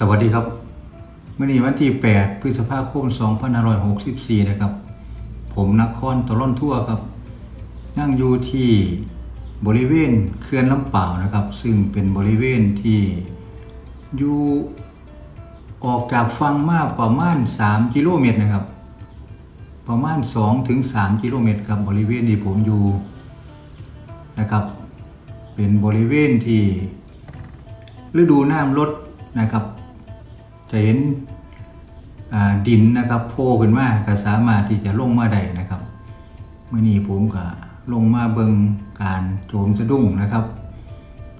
สวัสดีครับเมื่อนี้วันที่ 8 พฤษภาคม 2564 นะครับ ผมนครตะล่อนทั่วครับ นั่งอยู่ที่บริเวณเขื่อนลำเปล่าวนะครับ ซึ่งเป็นบริเวณที่อยู่ออกจากฝั่งมาประมาณ 3 กิโลเมตรนะครับ ประมาณ2ถึง3กิโลเมตรครับบริเวณที่ผมอยู่นะครับ เป็นบริเวณที่ฤดูน้ำลดนะครับ จะเห็นดินนะครับโผล่ขึ้นมาก็สามารถที่จะลงมาได้นะครับเมื่อนี้ผมก็ลงมาเบิงการโจมสะดุ้งนะครับ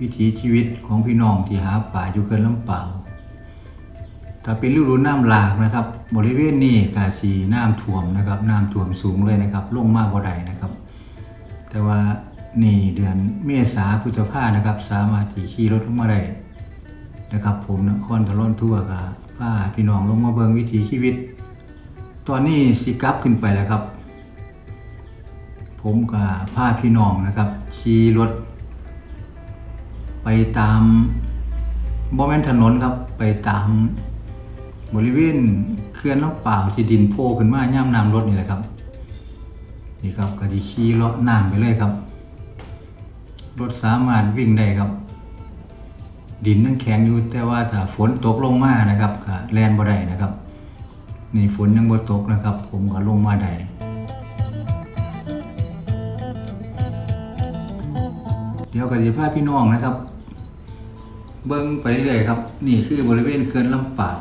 วิถีชีวิตของพี่น้องที่หาป่าอยู่เกินลำเปล่าถ้าเป็นฤดูน้ำหลากนะครับ บริเวณนี้กาสีน้ำท่วมนะครับน้ำท่วมสูงเลยนะครับลงมากกว่าใดนะครับ แต่ว่านี่เดือนเมษาพฤษภานะครับ สามารถที่ขี่รถลงมาได้ นะครับ ผมนครตะล่อนทั่วกับพาพี่น้องลงมาเบิงวิถีชีวิต ตอนนี้สิกลับขึ้นไปแล้วครับ ผมกับพาพี่น้องนะครับขี่รถ ไปตามบ่แมนถนนครับไปตามบริเวณเขื่อนลำเปล่าที่ดินโผล่ขึ้นมาย่ำน้ำรถนี่แหละครับนี่ครับก็ดีขี่เลาะน้ำไปเลยครับ รถสามารถวิ่งได้ครับ ดินนั่งแข็งอยู่แต่ว่าถ้าฝนตกลงมานะครับก็แลนบ่ได้นะครับนี่ฝนยังบ่ตกนะครับ ผมก็ลงมาได้เดี๋ยวก็จะพาพี่น้องนะครับ เบิ้งไปเรื่อยครับ นี่คือบริเวณเขื่อนลำเปล่าว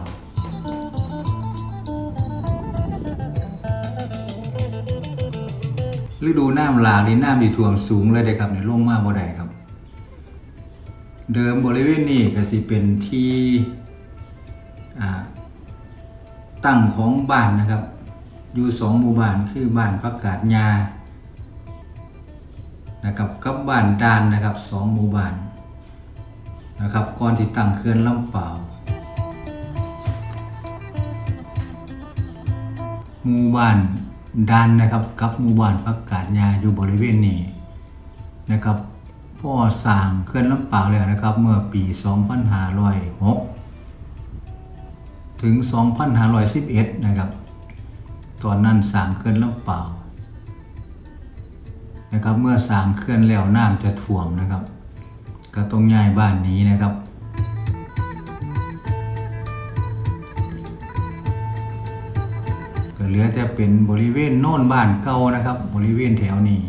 ฤดูน้ำหลากนี่น้ำดีท่วมสูงเลยเด้ครับเนี่ยลงมาบ่ได้ครับ เดิมบริเวณนี้ก็สิเป็นที่ตั้งของบ้านนะครับ อยู่สองหมู่บ้านคือบ้านพักกาดยานะครับกับบ้านดานนะครับสองหมู่บ้านนะครับก่อนที่ตั้งเขื่อนลำเปล่าวหมู่บ้านดานนะครับกับหมู่บ้านพักกาดยาอยู่บริเวณนี้นะครับ พ่อสร้างเขื่อนลำป่าวแล้วนะครับ เมื่อปี 2506 ถึง 2511 นะครับ ตอนนั้นสร้างเขื่อนลำป่าวนะครับ เมื่อสร้างเขื่อนแล้วน้ำจะท่วมนะครับ ก็ต้องย้ายบ้านนี้นะครับก็เหลือแต่เป็นบริเวณโน่นบ้านเก่านะครับ บริเวณแถวนี้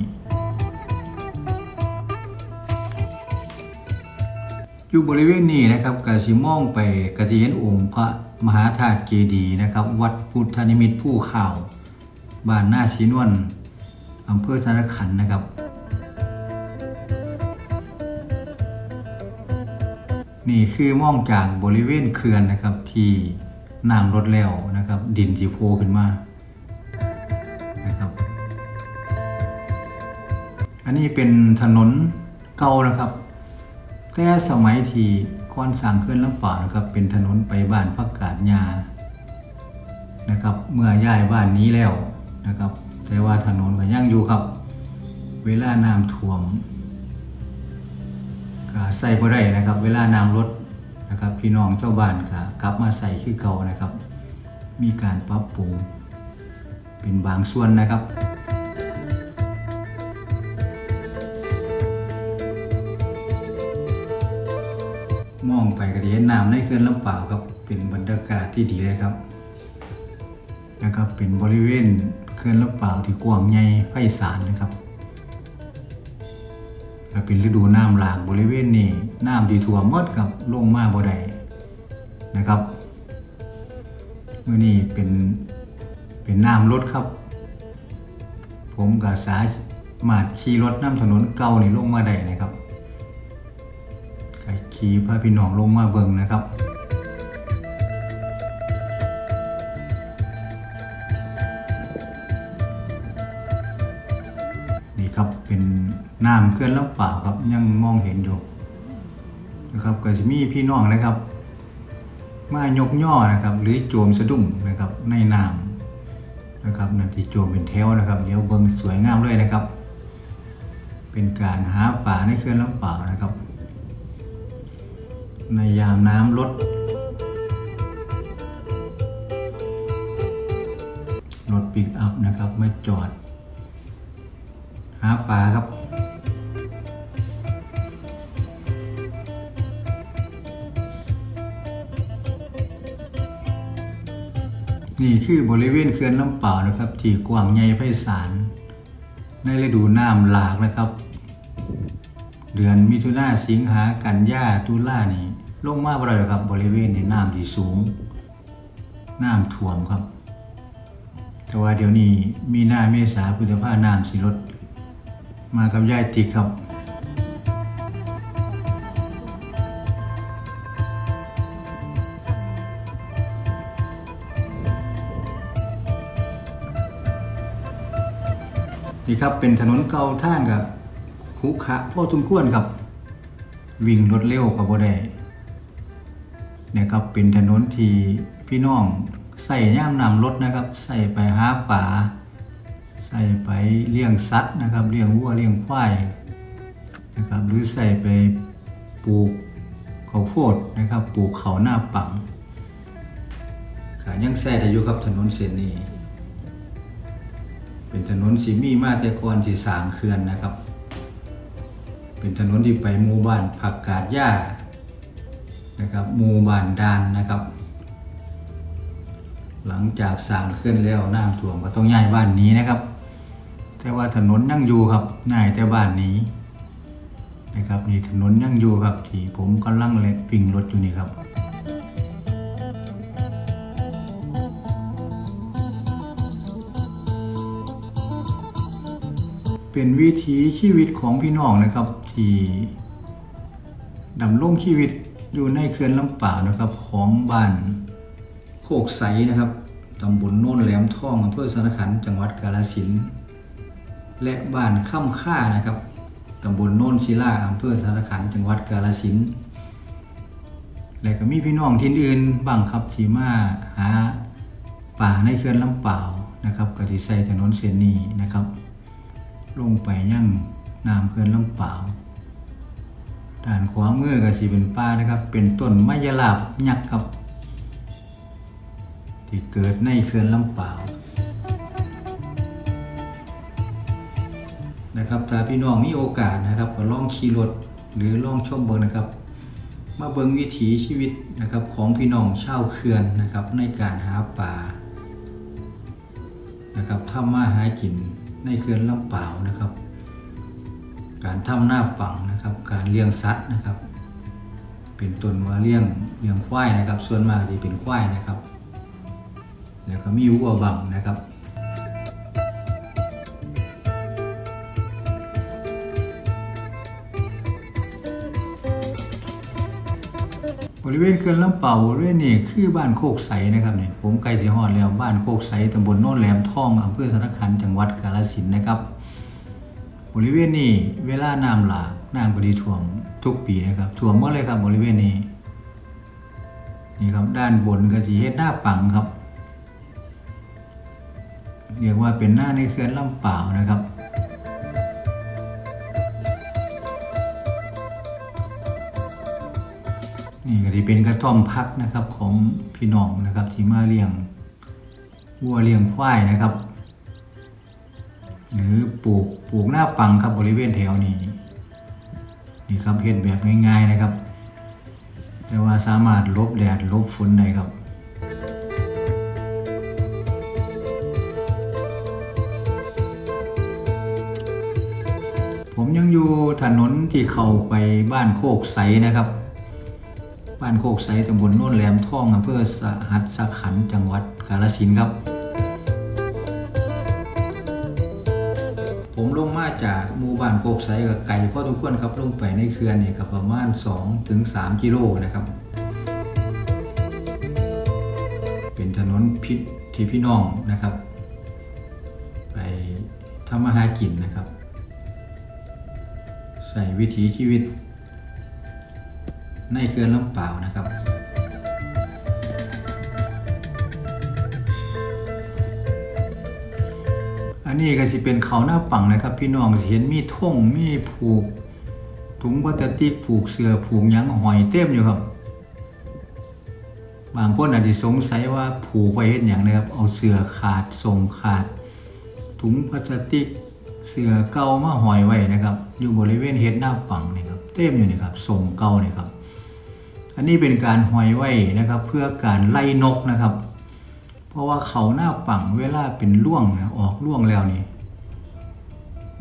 อยู่บริเวณนี้นะครับกสิมองไปกจะเห็นองค์พระมหาธาตุเจดีย์นะครับ วัดพุทธนิมิตผู้ข่าวบ้านหน้าชินวนอำเภอสารขันนะครับ นี่คือมองจากบริเวณเขื่อนนะครับที่น้ำลดแล้วนะครับ ดินจีโพขึ้นมานะครับอันนี้เป็นถนนเก่านะครับ แต่สมัยที่ก่อนสร้างเขื่อนลำปานะครับเป็นถนนไปบ้านพักกาดยานะครับ เมื่อย้ายบ้านนี้แล้วนะครับ แต่ว่าถนนก็ยังอยู่ครับ เวลาน้ำท่วมก็ใส่บ่ได้นะครับ เวลาน้ำลดนะครับพี่น้องเจ้าบ้านก็กลับมาใส่คือเก่านะครับ มีการปรับปรุงเป็นบางส่วนนะครับ มองไปก็จะเห็นน้ำในเขื่อนลำเปล่าวครับเป็นบรรยากาศที่ดีเลยครับนะครับเป็นบริเวณเขื่อนลำเปล่าวที่กว้างใหญ่ไพศาลนะครับและเป็นฤดูน้ำหลากบริเวณนี้น้ำดีท่วมหมดครับลงมาบ่ได้นะครับเมื่อนี้เป็นเป็นน้ำลดครับ ผมกับสามาขี่รถน้ำถนนเก่านี่ลงมาได้นะครับ ขี่พาพี่น้องลงมาเบิ่งนะครับนี่ครับเป็นน้ำเคลื่อนลำเปล่าครับยังมองเห็นอยู่นะครับก็จะมีพี่น้องนะครับ มายกย่อนะครับ หรือโจมสะดุ้งนะครับในน้ำนะครับนั่นที่โจมเป็นแถวนะครับเดี๋ยวเบิ่งสวยงามเลยนะครับ เป็นการหาป่าในเขื่อนลำเปล่านะครับ ในยามน้ำลดรถปิกอัพนะครับไม่จอด หาปลาครับ นี่คือบริเวณเขื่อนน้ำเป่านะครับที่กว้างใหญ่ไพศาลในฤดูน้ำหลากนะครับ เดือนมิถุนาสิงหากันยาตุลานี่ลงมาบ่ได้หรอกครับ บริเวณในน้ำที่สูง น้ำท่วมครับ แต่ว่าเดี๋ยวนี้มีหน้าเมษาพุทธภาน้ำสิลด มากับยายติครับนี่ครับเป็นถนนเก่าท่างกับ คุขะพ่อทุมควรครับ วิ่งรถเร็วกับบ่ได้นี่ยครับเป็นถนนที่พี่น้องใส่ย่ามนำรถนะครับ ใส่ไปหาป่า ใส่ไปเลี้ยงสัตว์นะครับเลี้ยงวัวเลี้ยงควายนะครับหรือใส่ไปปลูกข้าวโพดนะครับปลูกเขาหน้าปังก็ยังใส่ได้อยู่ครับถนนเส้นนี้ เป็นถนนสีมีมาแต่ก่อนสีสางเขื่อนนะครับ เป็นถนนที่ไปหมู่บ้านผักกาดหญ้านะครับหมู่บ้านดานนะครับ หลังจากสร้างเขื่อนแล้วน้ำท่วมก็ต้องย้ายบ้านนี้นะครับ แต่ว่าถนนยังอยู่ครับง่ายแต่บ้านนี้นะครับนี่ถนนยังอยู่ครับที่ผมกำลังเล่นวิ่งรถอยู่นี่ครับ เป็นวิถีชีวิตของพี่น้องนะครับ ที่ดำรงชีวิตอยู่ในเขื่อนลำป่านะครับของบ้านโคกใสนะครับตำบลโน่นแหลมท่องอำเภอสารขันจังหวัดกาฬสินธุ์และบ้านข้ามค่านะครับตำบลโน่นศิลาอำเภอสารขันจังหวัดกาฬสินธุ์และก็มีพี่น้องที่อื่นบ้างครับที่มาหาป่าในเขื่อนลำป่านะครับก็ที่ใส่ถนนเส้นนี้นะครับ ลงไปยั่งน้ำเขื่อนลำเปล่า ด้านขวามือก็สีเป็นป่านะครับ เป็นต้นไม้ยลาบยักษ์ครับ ที่เกิดในเขื่อนลำเปล่าวนะครับถ้าพี่น้องมีโอกาสนะครับก็ลองขี่รถหรือลองชมเบิงนะครับ มาเบิงวิถีชีวิตนะครับของพี่น้องชาวเขื่อนนะครับ ในการหาปลานะครับทำมาหากินในเขื่อนลำเปล่าวนะครับ การทำหน้าปังนะครับ การเลี้ยงสัตว์นะครับ เป็นต้นว่าเลี้ยงเลี้ยงควายนะครับ ส่วนมากจะเป็นควายนะครับ แล้วก็มีวัวบังนะครับบริเวณเขื่อนลำเป่าบริเวณนี้คือบ้านโคกใสนะครับเนี่ยผมไกลสีหอดแล้วบ้านโคกใสตำบลโน่นแหลมท่องอำเภอสารคันจังหวัดกาฬสินนะครับ บริเวณนี้เวลาน้ำหลากน้ำก็ดีท่วมทุกปีนะครับท่วมหมดเลยครับบริเวณนี้นี่ครับด้านบนก็สีเฮ็ดหน้าปังครับ เรียกว่าเป็นหน้าในเขื่อนลำเปล่านะครับนี่ก็ที่เป็นกระท่อมพักนะครับของพี่น้องนะครับที่มาเลี้ยงวัวเลี้ยงควายนะครับ หรือปลูกปลูกหน้าปังครับบริเวณแถวนี้นี่ครับเห็นแบบง่ายๆนะครับ แต่ว่าสามารถลบแดดลบฝนได้ครับผมยังอยู่ถนนที่เข้าไปบ้านโคกใสนะครับ บ้านโคกไซตำบลโน่นแหลมท่องอำเภอสหัสสขันจังหวัดกาฬสินครับ หมู่บ้านโคกไซกับไก่พ่อทุกคนครับลงไปในเขื่อนเนี่ยกับประมาณ2ถึง3กิโลนะครับ เป็นถนนพิษที่พี่น้องนะครับ ไปทำมาหากินนะครับ ใส่วิถีชีวิต ในเขื่อนลำเปล่านะครับ อันนี้ก็สิเป็นเขาหน้าปังนะครับ พี่น้องเห็นมีท่งมีผูกถุงพลาสติกผูกเสือผูกยังหอยเต็มอยู่ครับ บางคนอาจจะสงสัยว่าผูกไว้เห็นอย่างนะครับ เอาเสือขาดส่งขาด ถุงพลาสติกเสือเก่ามาหอยไว้นะครับ อยู่บริเวณเฮ็ดหน้าปังนี่ครับเต็มอยู่นี่ครับส่งเก่านี่ครับ อันนี้เป็นการหอยไว้นะครับ เพื่อการไล่นกนะครับ เพราะว่าเขาหน้าปังเวลาเป็นล่วงนะออกล่วงแล้วนี่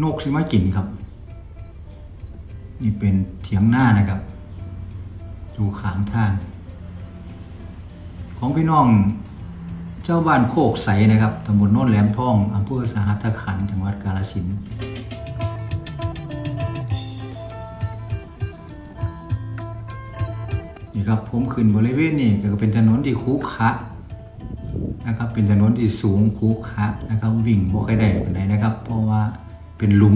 นกสิมากินครับ นี่เป็นเถียงหน้านะครับอยู่ขางทางของพี่น้องเจ้าบ้านโคกใสนะครับตำบลโน้นแหลมทองอำเภอสหัสขันธ์จังหวัดกาฬสินธุ์นี่ครับผมขึ้นบริเวณนี้ก็เป็นถนนที่คุขระ นะครับ เป็นถนนที่สูงคูขะนะครับ วิ่งบ่ค่อยได้ปานใดนะครับ เพราะว่าเป็นหลุม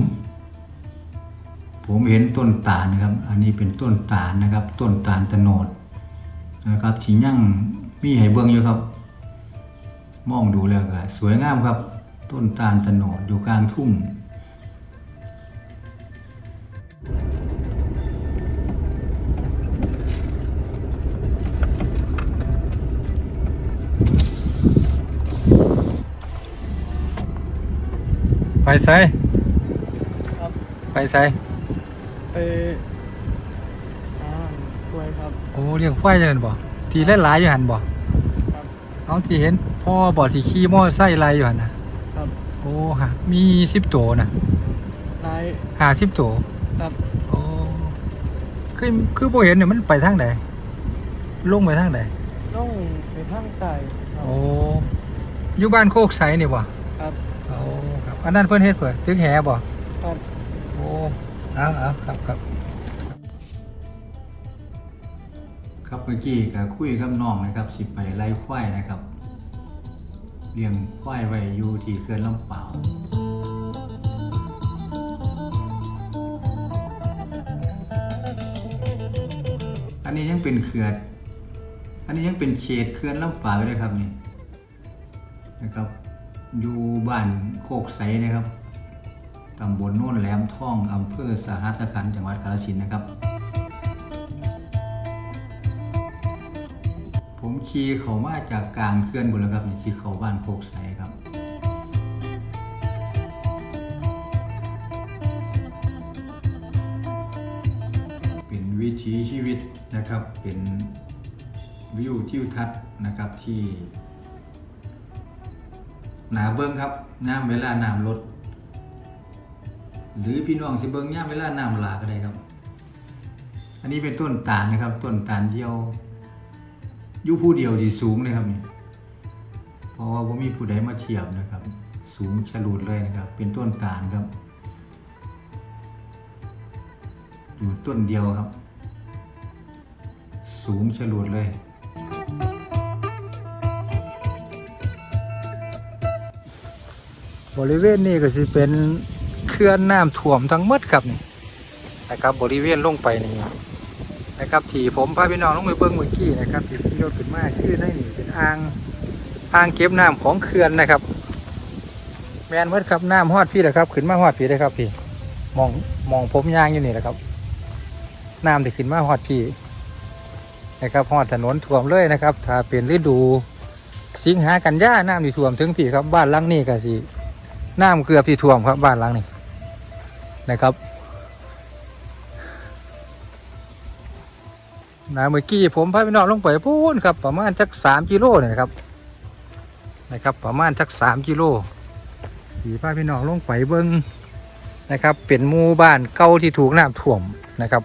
ผมเห็นต้นตาลนะครับ อันนี้เป็นต้นตาลนะครับ ต้นตาลตะโนดนะครับที่ยั่งมีให้เบิ่งอยู่ครับ มองดูแล้วก็สวยงามครับ ต้นตาลตะโนดอยู่กลางทุ่ง ไปไสครับ ไปไสไปอ่าป่วยครับ โอ้เลี้ยงควายจังบ่ทีหลายๆอยู่หั่นบ่ครับเอาที่เห็นพ่อบ่ที่ขี่มอไซค์ไล่อยู่หั่นน่ะครับ โอ้ฮะมี10ตัวน่ะนาย50ตัวครับ โอ้คือคือบ่เห็นเนี่ยมันไปทางใดลงไปทางใดต้องไปทางไก่ครับ โอ้อยู่บ้านโคกไสนี่บ่ครับโอ้ครับอันนั้นเพิ่นเฮ็ดเพื่อตึกแหบ่ครับ โอ้เอาเอาครับครับ ครับเมื่อกี้ก็คุยกับน้องนะครับ สิไปไล่ควายนะครับเลี้ยงควายไว้อยู่ที่เขื่อนลำเปาวอันนี้ยังเป็นเขื่อนอันนี้ยังเป็นเขตเขื่อนลำเปาวอยู่เลยครับนี่นะครับ อยู่บ้านโคกไสนะครับตำบลโน่นแหลมท่องอำเภอสหัสขันธ์จังหวัดกาฬสินธุ์นะครับ ผมขี่เขามาจากกลางเขื่อนบุนแล้วครับนี่ขี่เขาบ้านโคกใสครับเป็นวิถีชีวิตนะครับเป็นวิวทิวทัศน์นะครับที่ หนาเบิ้งครับน้ำเวลาน้ำลด หรือพี่น้องสิเบิ้งย่ามเวลาน้ำหลากก็ได้ครับ อันนี้เป็นต้นตาลนะครับ ต้นตาลเดียวยู่ผู้เดียวที่สูงเลยครับเนี่ยเพราะว่าผมมีผู้ใดมาเทียบนะครับ สูงฉลูดเลยนะครับ เป็นต้นตาลครับ อยู่ต้นเดียวครับ สูงฉลูดเลย บริเวณนี้ก็สิเป็นเขื่อนน้ำท่วมทั้งหมดครับนี่นะครับบริเวณลงไปนี่นะครับที่ผมพาพี่น้องลงไปเบิ่งเมื่อกี้นะครับที่พี่รถขึ้นมาคือในนี่เป็นอ่างอ่างเก็บน้ำของเขื่อนนะครับ แมนเมื่อครับน้ำฮอดพี่แหละครับ ขึ้นมาฮอดพี่เลยครับพี่มองมองผมยางอยู่นี่แหละครับน้ำที่ขึ้นมาฮอดพี่นะครับฮอดถนนท่วมเลยนะครับ ถ้าเป็นฤดู สิงหากันยาน้ำที่ท่วมถึงพี่ครับบ้านลังนี้ก็สิ น้ำเกือบที่ท่วมครับบ้านหลังนี้นะครับนะเมื่อกี้ผมพาพี่น้องลงไปพูนครับ ประมาณสักสามกิโลเนี่ยนะครับนะครับ ประมาณสักสามกิโลขี่พาพี่น้องลงไปเบิ้งนะครับ เป็นหมู่บ้านเก่าที่ถูกน้ำท่วมนะครับ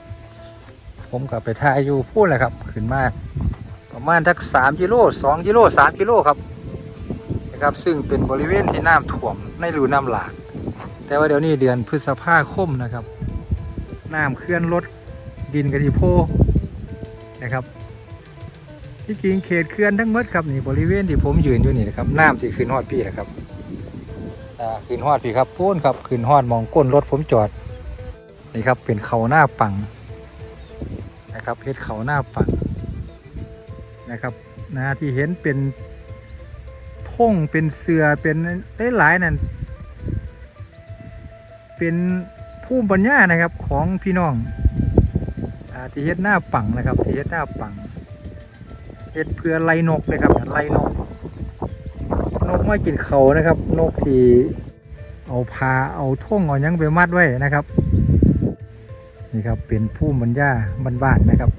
ผมก็ไปถ่ายอยู่พูนแหละครับ ขึ้นมาประมาณสักสามกิโลสองกิโลสามกิโลครับ นะครับ ซึ่งเป็นบริเวณที่น้ำท่วมในฤดูน้ำหลาก แต่ว่าเดี๋ยวนี้เดือนพฤษภาคมนะครับ น้ำเคลื่อนลดดินกระดิโพนะครับ ที่จริงเขตเขื่อนทั้งหมดครับนี่บริเวณที่ผมยืนอยู่นี่นะครับน้ำที่ขึ้นฮอดพี่นะครับอ่าขึ้นฮอดพี่ครับพูนครับขึ้นฮอดมองก้นรถผมจอดนี่ครับเป็นเขาหน้าปังนะครับเพชรเขาหน้าปังนะครับนะที่เห็นเป็น งเป็นเสือเป็นหลายๆนั่นเป็นผู้ปัญญานะครับของพี่น้องอาที่เฮ็ดหน้าปังนะครับที่เฮ็ดหน้าปังเฮ็ดเพื่อไล่นกเลยครับไล่นก นกไมากินเขานะครับ นกที่เอาพาเอาท่งเอายังไปมัดไว้นะครับ นี่ครับเป็นผู้บรรยาบ้านๆนะครับ